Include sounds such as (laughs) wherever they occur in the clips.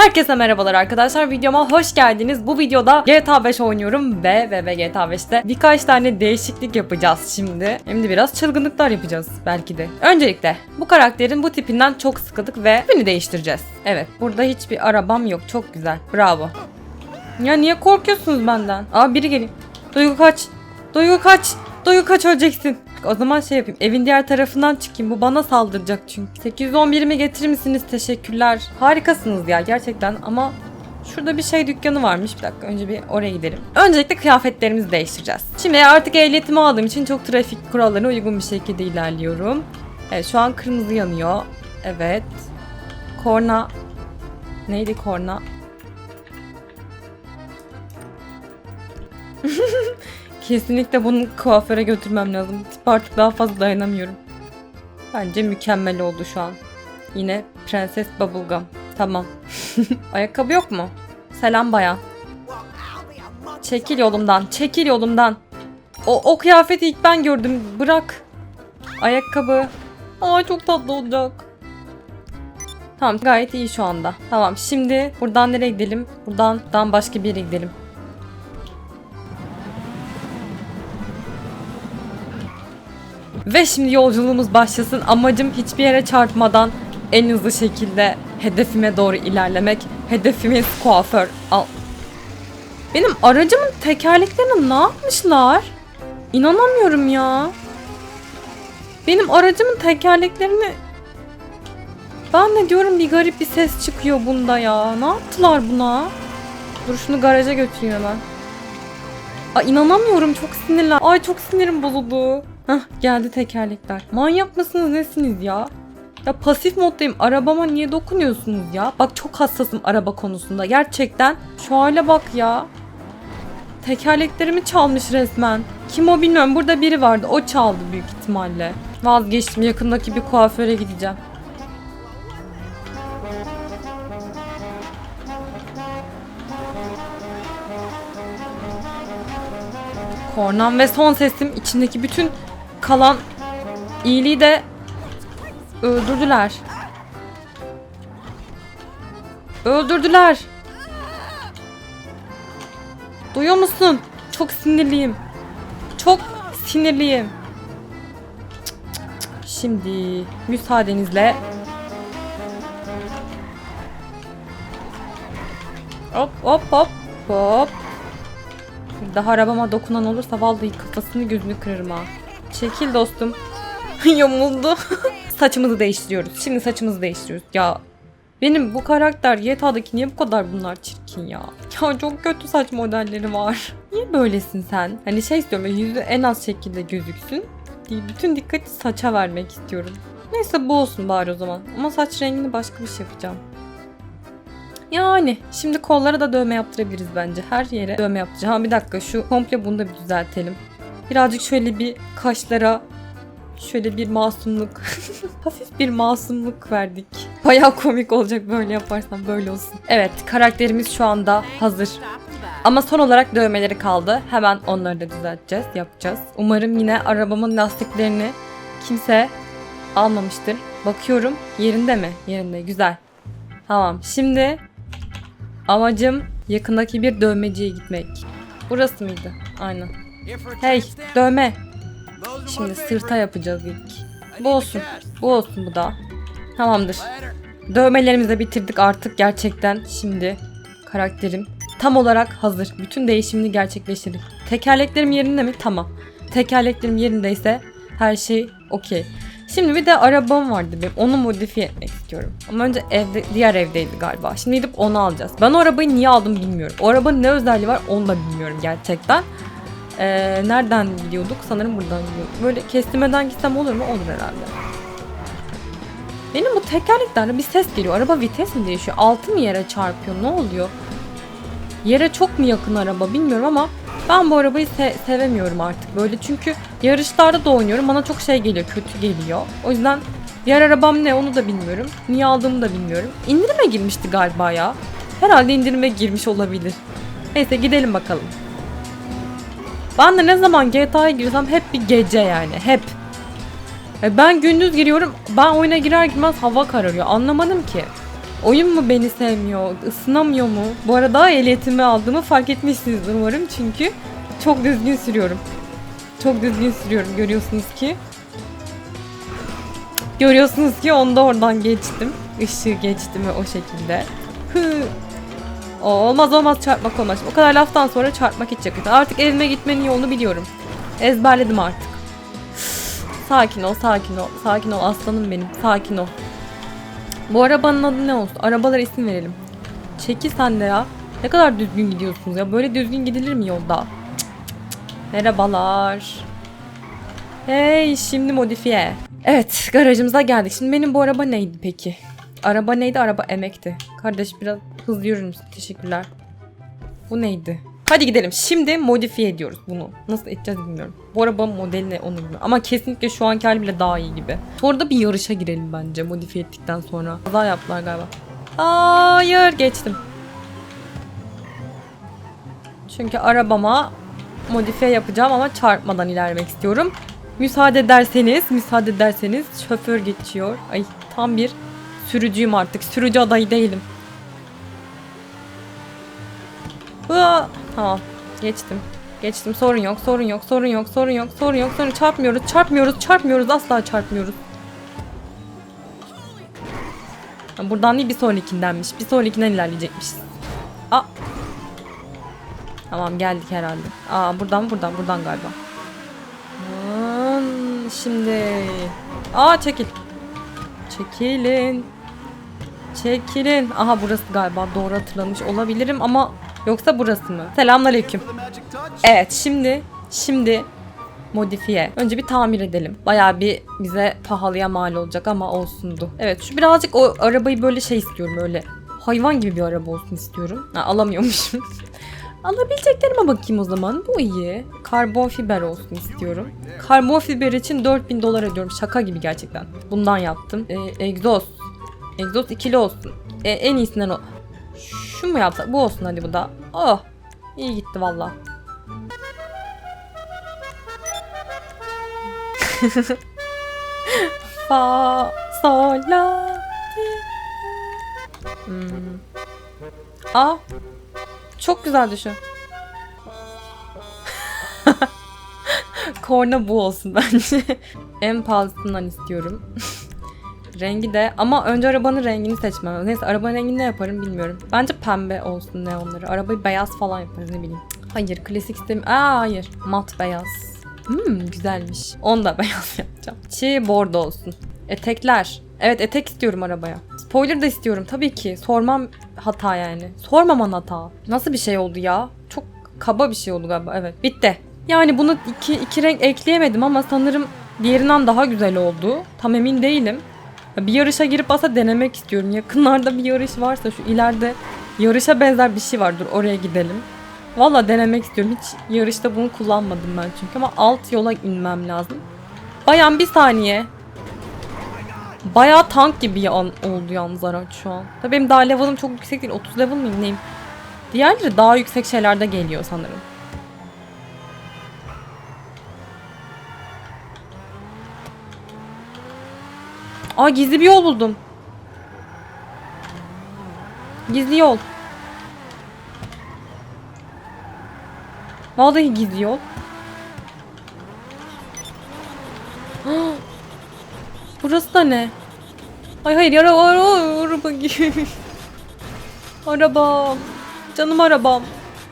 Herkese merhabalar arkadaşlar. Videoma hoş geldiniz. Bu videoda GTA 5 oynuyorum ve ve ve GTA 5'te birkaç tane değişiklik yapacağız şimdi. Hem de biraz çılgınlıklar yapacağız belki de. Öncelikle bu karakterin bu tipinden çok sıkıldık ve tipini değiştireceğiz. Evet burada hiçbir arabam yok. Çok güzel. Bravo. Ya niye korkuyorsunuz benden? Aa biri geliyor. Duygu kaç. Duygu kaç. Duygu kaç öleceksin. O zaman şey yapayım. Evin diğer tarafından çıkayım. Bu bana saldıracak çünkü. 811'imi getirir misiniz? Teşekkürler. Harikasınız ya gerçekten ama Şurada bir şey dükkanı varmış. Bir dakika önce bir oraya gidelim. Öncelikle kıyafetlerimizi değiştireceğiz. Şimdi artık ehliyetimi aldığım için çok trafik kurallarına uygun bir şekilde ilerliyorum. Evet şu an kırmızı yanıyor. Evet. Korna. Neydi korna? (laughs) Kesinlikle bunu kuaföre götürmem lazım. Artık daha fazla dayanamıyorum. Bence mükemmel oldu şu an. Yine Prenses Bubblegum. Tamam. (laughs) Ayakkabı yok mu? Selam bayan. Çekil yolumdan. Çekil yolumdan. O, o kıyafeti ilk ben gördüm. Bırak. Ayakkabı. Aa çok tatlı olacak. Tamam gayet iyi şu anda. Tamam şimdi buradan nereye gidelim? Buradan, buradan başka bir yere gidelim. Ve şimdi yolculuğumuz başlasın. Amacım hiçbir yere çarpmadan en hızlı şekilde hedefime doğru ilerlemek. Hedefimiz kuaför. Al. Benim aracımın tekerleklerini ne yapmışlar? İnanamıyorum ya. Benim aracımın tekerleklerini... Ben de diyorum bir garip bir ses çıkıyor bunda ya. Ne yaptılar buna? Dur şunu garaja götüreyim hemen. Ay inanamıyorum çok sinirler. Ay çok sinirim bozuldu. Hah geldi tekerlekler. Manyak mısınız nesiniz ya? Ya pasif moddayım. Arabama niye dokunuyorsunuz ya? Bak çok hassasım araba konusunda. Gerçekten. Şu hale bak ya. Tekerleklerimi çalmış resmen. Kim o bilmiyorum. Burada biri vardı. O çaldı büyük ihtimalle. Vazgeçtim. Yakındaki bir kuaföre gideceğim. Kornam ve son sesim içindeki bütün kalan iyiliği de öldürdüler. Öldürdüler. Duyuyor musun? Çok sinirliyim. Çok sinirliyim. Şimdi müsaadenizle Hop hop hop hop. Daha arabama dokunan olursa vallahi kafasını gözünü kırarım ha. Çekil dostum. (laughs) Yamuldu. (laughs) Saçımızı değiştiriyoruz. Şimdi saçımızı değiştiriyoruz. Ya benim bu karakter YTA'daki niye bu kadar bunlar çirkin ya? (laughs) Ya çok kötü saç modelleri var. Niye böylesin sen? Hani şey istiyorum yüzü en az şekilde gözüksün. Değil, Bütün dikkati saça vermek istiyorum. Neyse bu olsun bari o zaman. Ama saç rengini başka bir şey yapacağım. Yani şimdi kollara da dövme yaptırabiliriz bence. Her yere dövme yaptıracağım. Ha bir dakika şu komple bunu da bir düzeltelim. Birazcık şöyle bir kaşlara şöyle bir masumluk. (laughs) Hafif bir masumluk verdik. Bayağı komik olacak böyle yaparsam böyle olsun. Evet karakterimiz şu anda hazır. Ama son olarak dövmeleri kaldı. Hemen onları da düzelteceğiz, yapacağız. Umarım yine arabamın lastiklerini kimse almamıştır. Bakıyorum yerinde mi? Yerinde güzel. Tamam şimdi amacım yakındaki bir dövmeciye gitmek. Burası mıydı? Aynen. Hey dövme. Şimdi sırta yapacağız ilk. Bu olsun. Bu olsun bu da. Tamamdır. Dövmelerimizi de bitirdik artık gerçekten. Şimdi karakterim tam olarak hazır. Bütün değişimini gerçekleştirdik. Tekerleklerim yerinde mi? Tamam. Tekerleklerim yerindeyse her şey okey. Şimdi bir de arabam vardı benim. Onu modifiye etmek istiyorum. Ama önce evde, diğer evdeydi galiba. Şimdi gidip onu alacağız. Ben o arabayı niye aldım bilmiyorum. O arabanın ne özelliği var onu da bilmiyorum gerçekten. Ee, nereden gidiyorduk? Sanırım buradan gidiyorduk. Böyle kestirmeden gitsem olur mu? Olur herhalde. Benim bu tekerleklerde bir ses geliyor. Araba vites mi değişiyor? Altı mı yere çarpıyor? Ne oluyor? Yere çok mu yakın araba bilmiyorum ama ben bu arabayı se- sevemiyorum artık böyle. Çünkü yarışlarda da oynuyorum. Bana çok şey geliyor. Kötü geliyor. O yüzden diğer arabam ne onu da bilmiyorum. Niye aldığımı da bilmiyorum. İndirime girmişti galiba ya. Herhalde indirime girmiş olabilir. Neyse gidelim bakalım. Ben de ne zaman GTA'ya girsem hep bir gece yani hep. E Ben gündüz giriyorum ben oyuna girer girmez hava kararıyor anlamadım ki. Oyun mu beni sevmiyor? ısınamıyor mu? Bu arada ehliyetimi aldığımı fark etmişsinizdir umarım çünkü çok düzgün sürüyorum. Çok düzgün sürüyorum görüyorsunuz ki. Görüyorsunuz ki onda oradan geçtim. Işığı geçti mi o şekilde. Hı. Olmaz olmaz çarpmak olmaz. O kadar laftan sonra çarpmak hiç yakın. Artık evime gitmenin yolunu biliyorum. Ezberledim artık. (sighs) Sakin ol, sakin ol. Sakin ol aslanım benim. Sakin ol. Bu arabanın adı ne olsun? Arabalara isim verelim. Çekil sen de ya. Ne kadar düzgün gidiyorsunuz ya. Böyle düzgün gidilir mi yolda? Cık cık cık. Merhabalar. Hey şimdi modifiye. Evet garajımıza geldik. Şimdi benim bu araba neydi peki? Araba neydi? Araba emekti. Kardeş biraz hızlı yürür? Teşekkürler. Bu neydi? Hadi gidelim. Şimdi modifiye ediyoruz bunu. Nasıl edeceğiz bilmiyorum. Bu araba modeli ne onu bilmiyorum. Ama kesinlikle şu anki hali bile daha iyi gibi. Sonra da bir yarışa girelim bence modifiye ettikten sonra. Kaza yaptılar galiba. Hayır geçtim. Çünkü arabama modifiye yapacağım ama çarpmadan ilerlemek istiyorum. Müsaade ederseniz, müsaade ederseniz şoför geçiyor. Ay tam bir sürücüyüm artık. Sürücü adayı değilim. Hıa! Tamam. Geçtim. Geçtim. Sorun yok, sorun yok, sorun yok, sorun yok, sorun yok, sorun çarpmıyoruz, çarpmıyoruz, çarpmıyoruz, asla çarpmıyoruz. Ha, Buradan değil bir sonrakindenmiş. Bir sonrakinden ilerleyecekmişiz. Aa. Tamam geldik herhalde. Aa buradan buradan buradan galiba. Şimdi. Aa çekil. Çekilin. Çekilin. Aha burası galiba doğru hatırlamış olabilirim ama yoksa burası mı? Selamünaleyküm. Evet şimdi şimdi modifiye. Önce bir tamir edelim. Bayağı bir bize pahalıya mal olacak ama olsundu. Evet şu birazcık o arabayı böyle şey istiyorum öyle. Hayvan gibi bir araba olsun istiyorum. Ha, alamıyormuşum. (laughs) Alabileceklerime bakayım o zaman. Bu iyi. Karbon fiber olsun istiyorum. Karbon fiber için 4000 dolar ödüyorum. Şaka gibi gerçekten. Bundan yaptım. Ee, egzoz. Egzoz ikili olsun. Ee, en iyisinden o. Şu mu yapsak? Bu olsun hadi bu da. Oh. İyi gitti valla. (laughs) Fa, sol, la. Hmm. Aa, çok güzel düşün. (laughs) Korna bu olsun bence. (laughs) en pahalısından istiyorum. Rengi de ama önce arabanın rengini seçmem. lazım. Neyse arabanın rengini ne yaparım bilmiyorum. Bence pembe olsun ne onları. Arabayı beyaz falan yaparız ne bileyim. Hayır klasik istem. Aa hayır. Mat beyaz. Hmm güzelmiş. Onu da (laughs) beyaz yapacağım. Çiğ bordo olsun. Etekler. Evet etek istiyorum arabaya. Spoiler da istiyorum tabii ki. Sormam hata yani. Sormaman hata. Nasıl bir şey oldu ya? Çok kaba bir şey oldu galiba. Evet bitti. Yani bunu iki, iki renk ekleyemedim ama sanırım diğerinden daha güzel oldu. Tam emin değilim. Bir yarışa girip asa denemek istiyorum. Yakınlarda bir yarış varsa şu ileride yarışa benzer bir şey vardır. Oraya gidelim. Valla denemek istiyorum. Hiç yarışta bunu kullanmadım ben çünkü ama alt yola inmem lazım. Bayan bir saniye. Bayağı tank gibi yan, oldu yalnız araç şu an. Tabii benim daha level'ım çok yüksek değil. 30 level miyim neyim? Diğerleri daha yüksek şeylerde geliyor sanırım. Aa gizli bir yol buldum. Gizli yol. Vallahi gizli yol. (gasps) Burası da ne? Ay hayır yara ara araba gibi. (laughs) arabam. Canım arabam.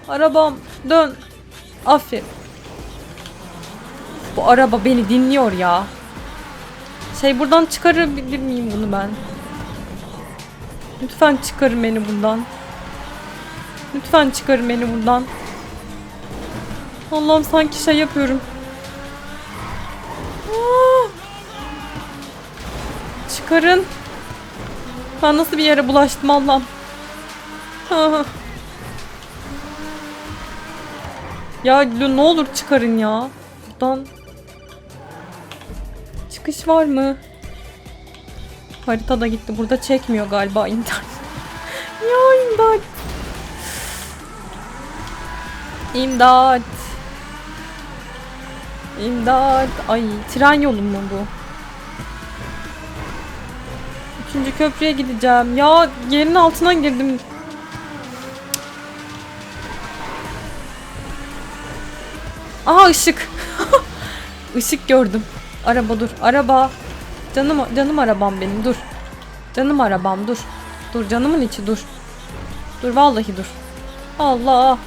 Arabam. Dön. Aferin. Bu araba beni dinliyor ya. Şey buradan çıkarabilir miyim bunu ben? Lütfen çıkarın beni buradan. Lütfen çıkarın beni buradan. Allah'ım sanki şey yapıyorum. Aa! Çıkarın. Ben nasıl bir yere bulaştım Allah'ım. Ah. Ya ne olur çıkarın ya. Buradan Çıkış var mı? Haritada gitti. Burada çekmiyor galiba internet. (laughs) ya imdat. İmdat. İmdat. Ay tren yolu mu bu? Üçüncü köprüye gideceğim. Ya yerin altına girdim. Aha ışık. (laughs) Işık gördüm. Araba dur. Araba. Canım canım arabam benim dur. Canım arabam dur. Dur canımın içi dur. Dur vallahi dur. Allah.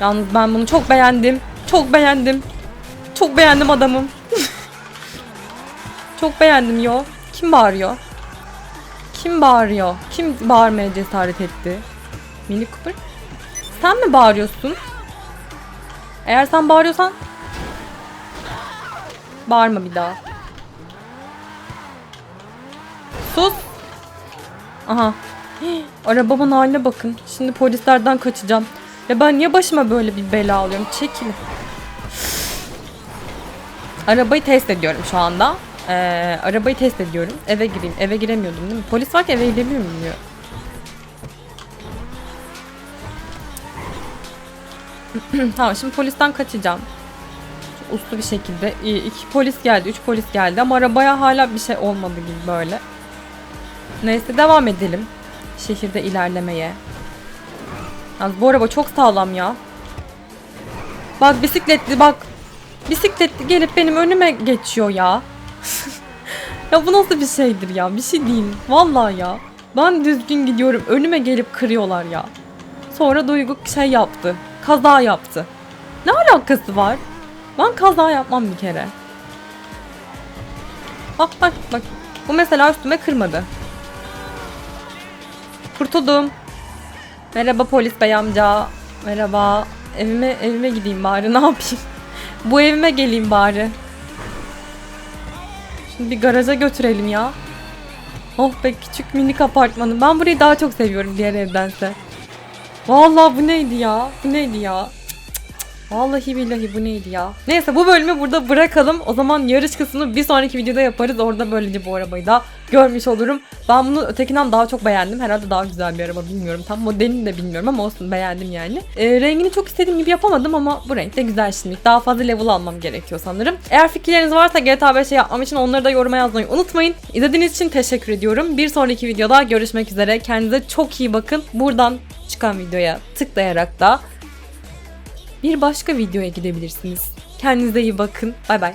Yalnız ben bunu çok beğendim. Çok beğendim. Çok beğendim adamım. (laughs) çok beğendim yo. Kim bağırıyor? Kim bağırıyor? Kim bağırmaya cesaret etti? Mini Cooper. Sen mi bağırıyorsun? Eğer sen bağırıyorsan bağırma bir daha. Sus. Aha. Arabamın haline bakın. Şimdi polislerden kaçacağım. Ya ben niye başıma böyle bir bela alıyorum? Çekilin. Arabayı test ediyorum şu anda. Ee, arabayı test ediyorum. Eve gireyim. Eve giremiyordum değil mi? Polis varken eve giremiyor muyum (clears throat) tamam şimdi polisten kaçacağım. Uslu bir şekilde. İki polis geldi, üç polis geldi ama arabaya hala bir şey olmadı gibi böyle. Neyse devam edelim. Şehirde ilerlemeye. Yalnız bu araba çok sağlam ya. Bak bisikletli bak. Bisikletli gelip benim önüme geçiyor ya. (laughs) ya bu nasıl bir şeydir ya? Bir şey değil. Vallahi ya. Ben düzgün gidiyorum. Önüme gelip kırıyorlar ya. Sonra Duygu şey yaptı. Kaza yaptı. Ne alakası var? Ben kaza yapmam bir kere. Bak bak bak. Bu mesela üstüme kırmadı. Kurtuldum. Merhaba polis bey amca. Merhaba. Evime evime gideyim bari ne yapayım? Bu evime geleyim bari. Şimdi bir garaja götürelim ya. Oh be küçük minik apartmanı. Ben burayı daha çok seviyorum diğer evdense. Vallahi bu neydi ya? Bu neydi ya? Vallahi billahi bu neydi ya? Neyse bu bölümü burada bırakalım. O zaman yarış kısmını bir sonraki videoda yaparız. Orada böylece bu arabayı da görmüş olurum. Ben bunu ötekinden daha çok beğendim. Herhalde daha güzel bir araba bilmiyorum. Tam modelini de bilmiyorum ama olsun beğendim yani. Ee, rengini çok istediğim gibi yapamadım ama bu renk de güzel şimdi. Daha fazla level almam gerekiyor sanırım. Eğer fikirleriniz varsa GTA 5'e yapmam için onları da yoruma yazmayı unutmayın. İzlediğiniz için teşekkür ediyorum. Bir sonraki videoda görüşmek üzere. Kendinize çok iyi bakın. Buradan çıkan videoya tıklayarak da bir başka videoya gidebilirsiniz. Kendinize iyi bakın. Bay bay.